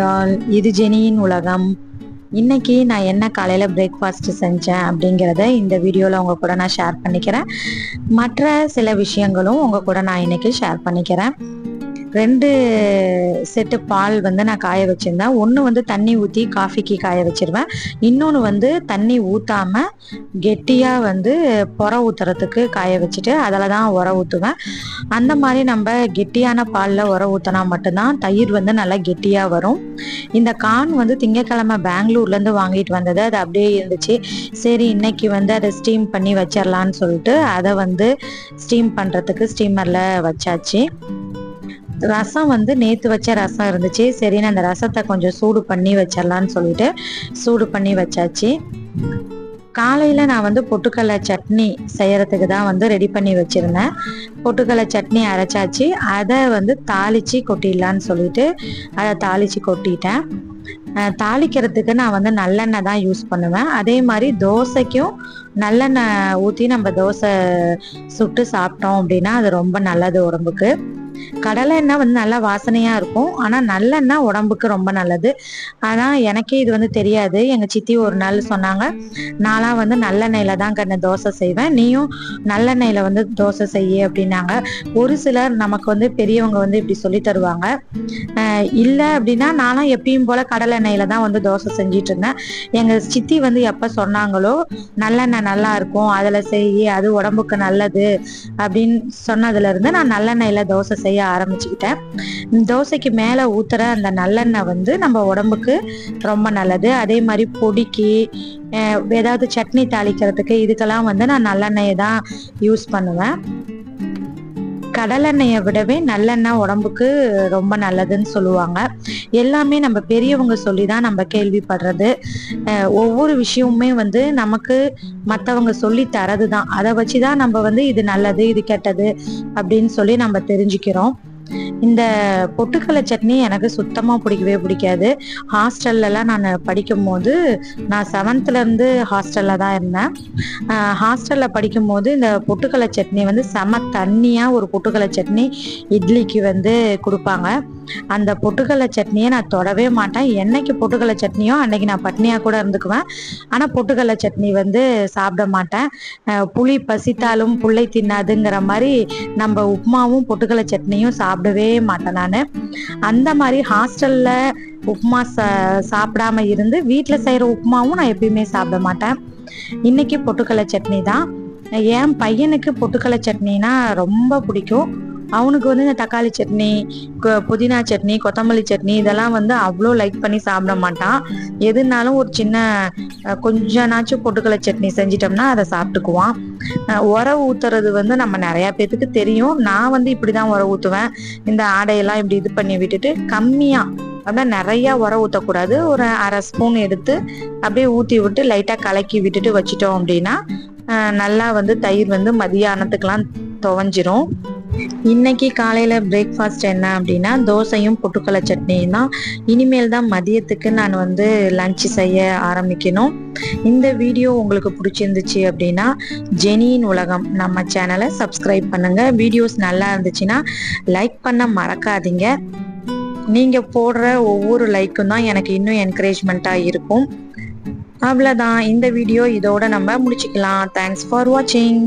All இது ஜெனியின் உலகம். இன்னைக்கு நான் என்ன காலையில் பிரேக்ஃபாஸ்ட் செஞ்சேன் அப்படிங்கிறத இந்த வீடியோவில் உங்கள் கூட நான் ஷேர் பண்ணிக்கிறேன். மற்ற சில விஷயங்களும் உங்கள் கூட நான் இன்னைக்கு ஷேர் பண்ணிக்கிறேன். ரெண்டு செட்டு பால் வந்து நான் காய வச்சிருந்தேன். ஒன்று வந்து தண்ணி ஊற்றி காஃபிக்கு காய வச்சிருவேன். இன்னொன்று வந்து தண்ணி ஊற்றாம கெட்டியாக வந்து புற ஊற்றுறதுக்கு காய வச்சுட்டு அதில் தான் உர ஊற்றுவேன் அந்த மாதிரி நம்ம கெட்டியான பாலில் உர ஊற்றினா மட்டும்தான் தயிர் வந்து நல்லா கெட்டியாக வரும். இந்த கான் வந்து திங்கக்கிழமை பெங்களூர்லேருந்து வாங்கிட்டு வந்தது. அது அப்படியே இருந்துச்சு. சரி இன்னைக்கு வந்து அதை ஸ்டீம் பண்ணி வச்சிடலான்னு சொல்லிட்டு அதை வந்து ஸ்டீம் பண்ணுறதுக்கு ஸ்டீமரில் வச்சாச்சு. ரசம் வந்து நேற்று வச்ச ரசம் இருந்துச்சு. சரின்னு அந்த ரசத்தை கொஞ்சம் சூடு பண்ணி வச்சிடலான்னு சொல்லிட்டு சூடு பண்ணி வச்சாச்சு. காலையில் நான் வந்து பொட்டுக்கடலை சட்னி செய்யறதுக்கு தான் வந்து ரெடி பண்ணி வச்சுருந்தேன். பொட்டுக்கடலை சட்னி அரைச்சாச்சு. அதை வந்து தாளித்து கொட்டிடலான்னு சொல்லிட்டு அதை தாளித்து கொட்டிட்டேன். தாளிக்கிறதுக்கு நான் வந்து நல்லெண்ணெய் தான் யூஸ் பண்ணுவேன். அதே மாதிரி தோசைக்கும் நல்லெண்ணெய் ஊற்றி நம்ம தோசை சுட்டு சாப்பிட்டோம் அப்படின்னா அது ரொம்ப நல்லது உடம்புக்கு. கடலை எண்ணெய் வந்து நல்லா வாசனையா இருக்கும். ஆனா நல்லெண்ணெய் உடம்புக்கு ரொம்ப நல்லது. ஆனா எனக்கே இது வந்து தெரியாது. எங்க சித்தி ஒரு நாள் சொன்னாங்க நான்லாம் வந்து நல்லெண்ணெயில தான் கண்ணு தோசை செய்வேன். நீயும் நல்லெண்ணெயில வந்து தோசை செய்ய அப்படின்னாங்க. ஒரு சிலர் நமக்கு வந்து பெரியவங்க வந்து இப்படி சொல்லி தருவாங்க. அஹ் இல்ல அப்படின்னா நானும் எப்பயும் போல கடலை தான் வந்து தோசை செஞ்சிட்டு இருந்தேன். எங்க சித்தி வந்து எப்ப சொன்னாங்களோ நல்லெண்ணெய் நல்லா இருக்கும். அதுல செய்ய அது உடம்புக்கு நல்லது அப்படின்னு சொன்னதுல இருந்து நான் நல்லெண்ணெயில தோசை செய்ய ஆரம்பிச்சுக்கிட்டேன். தோசைக்கு மேல ஊத்துற அந்த நல்லெண்ணெய் வந்து நம்ம உடம்புக்கு ரொம்ப நல்லது. அதே மாதிரி பொடிக்கு அஹ் ஏதாவது சட்னி தாளிக்கிறதுக்கு இதுக்கெல்லாம் வந்து நான் நல்லெண்ணெயை தான் யூஸ் பண்ணுவேன். கடலெண்ணெயை விடவே நல்லெண்ணெய் உடம்புக்கு ரொம்ப நல்லதுன்னு சொல்லுவாங்க. எல்லாமே நம்ம பெரியவங்க சொல்லி தான் நம்ம கேள்விப்படுறது. ஒவ்வொரு விஷயமுமே வந்து நமக்கு மற்றவங்க சொல்லி தரது தான் அதை வச்சு தான் நம்ம வந்து இது நல்லது இது கெட்டது அப்படின்னு சொல்லி நம்ம தெரிஞ்சுக்கிறோம். இந்த பொட்டுக்கடலை சட்னி எனக்கு சுத்தமாக பிடிக்கவே பிடிக்காது. ஹாஸ்டல்லலாம் நான் படிக்கும் போது நான் செவன்த்லேருந்து ஹாஸ்டலில் தான் இருந்தேன். ஹாஸ்டலில் படிக்கும்போது இந்த பொட்டுக்கடலை சட்னி வந்து செம தண்ணியாக ஒரு பொட்டுக்கடலை சட்னி இட்லிக்கு வந்து கொடுப்பாங்க. அந்த பொட்டுக்கடலை சட்னியை நான் தொடவே மாட்டேன். என்னைக்கு பொட்டுக்கடலை சட்னியோ அன்னைக்கு நான் பட்னியாக கூட இருந்துக்குவேன். ஆனால் பொட்டுக்கடலை சட்னி வந்து சாப்பிட மாட்டேன். புளி பசித்தாலும் புள்ளை தின்னாதுங்கிற மாதிரி நம்ம உப்புமாவும் பொட்டுக்கடலை சட்னியும் சாப்பிடவே மாட்டேன் நான். அந்த மாதிரி ஹாஸ்டல்ல உப்புமா சா சாப்பிடாம இருந்து வீட்டில் செய்கிற உப்புமாவும் நான் எப்பயுமே சாப்பிட மாட்டேன். இன்னைக்கு பொட்டுக்கடலை சட்னி தான். என் பையனுக்கு பொட்டுக்கடலை சட்னினா ரொம்ப பிடிக்கும். அவனுக்கு வந்து இந்த தக்காளி சட்னி புதினா சட்னி கொத்தமல்லி சட்னி இதெல்லாம் வந்து அவ்வளோ லைக் பண்ணி சாப்பிட மாட்டான். எதுனாலும் ஒரு சின்ன கொஞ்சனாச்சும் பொட்டுக்கடலை சட்னி செஞ்சிட்டோம்னா அதை சாப்பிட்டுக்குவான். உரம் உர ஊத்துறது வந்து நம்ம நிறைய பேத்துக்கு தெரியும். நான் வந்து இப்படிதான் உர ஊத்துவேன். இந்த ஆடையெல்லாம் இப்படி இது பண்ணி விட்டுட்டு கம்மியா அப்படின்னா நிறைய உர ஊற்றக்கூடாது ஒரு அரை ஸ்பூன் எடுத்து அப்படியே ஊற்றி விட்டு லைட்டாக கலக்கி விட்டுட்டு வச்சிட்டோம் அப்படின்னா நல்லா வந்து தயிர் வந்து மதியானத்துக்கெல்லாம் துவஞ்சிரும். இன்னைக்கு காலையில பிரேக்ஃபாஸ்ட் என்ன அப்படின்னா தோசையும் பொட்டுக்கலை சட்னியும் தான். இனிமேல் தான் மதியத்துக்கு நான் வந்து லஞ்ச் செய்ய ஆரம்பிக்கணும். இந்த வீடியோ உங்களுக்கு பிடிச்சிருந்துச்சு அப்படின்னா ஜெனியின் உலகம் நம்ம சேனலை சப்ஸ்கிரைப் பண்ணுங்க. வீடியோஸ் நல்லா இருந்துச்சுன்னா லைக் பண்ண மறக்காதீங்க. நீங்க போடுற ஒவ்வொரு லைக்கும் தான் எனக்கு இன்னும் என்கரேஜ்மெண்ட்டாக இருக்கும். அவ்வளோதான் இந்த வீடியோ இதோட நம்ம முடிச்சுக்கலாம். தேங்க்ஸ் ஃபார் வாட்சிங்